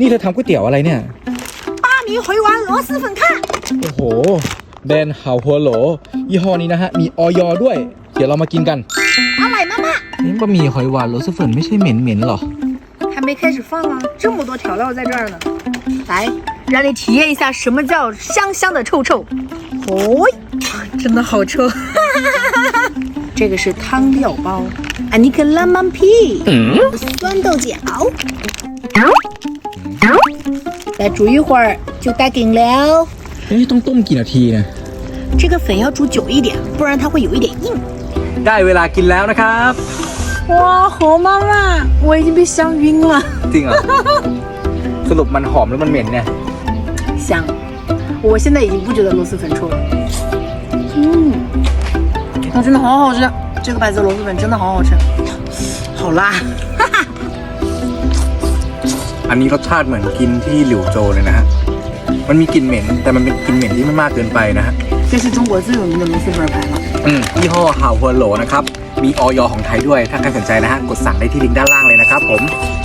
นี่เธอทำก๋วยเตี๋ยวอะไรเนี่ย 八米回丸螺蛳粉看， โอ้โห แบรนด์เฮาหัวโหล ยี่ห้อนี้นะฮะ มีออยด้วย เดี๋ยวเรามากินกัน 阿奶妈妈 นี่บะหมี่หอยหวานรสเฟินไม่ใช่เหม็นเหม็นๆหรอ 还没开始放啊，这么多调料在这儿呢。来，让你体验一下什么叫香香的臭臭。哦，真的好臭。这个是汤料包，啊，你可浪漫屁，酸豆角。 再煮一会儿就带梗了。 นี่ต้องต้มกี่นาทีนะ 这个粉要煮久一点，不然它会有一点硬。 ได้เวลากินแล้วนะครับ 哇，好妈妈，我已经被香晕了。 จริงเหรอ สรุปมันหอมหรือมันเหม็นเนี่ย 香，我现在已经不觉得螺蛳粉臭了。嗯，它真的好好吃，这个白色螺蛳粉真的好好吃，好辣。 อันนี้รสชาติเหมือนกินที่หลิวโจเลยนะฮะ มันมีกลิ่นเหม็น แต่มันเป็นกลิ่นเหม็นที่ไม่มากเกินไปนะฮะ 这是中国最有名的螺蛳粉牌了。 อืมยี่ห้อเฮาหัวโหลนะครับ มีออยของไทยด้วย ถ้าใครสนใจนะฮะ กดสั่งได้ที่ลิงก์ด้านล่างเลยนะครับผม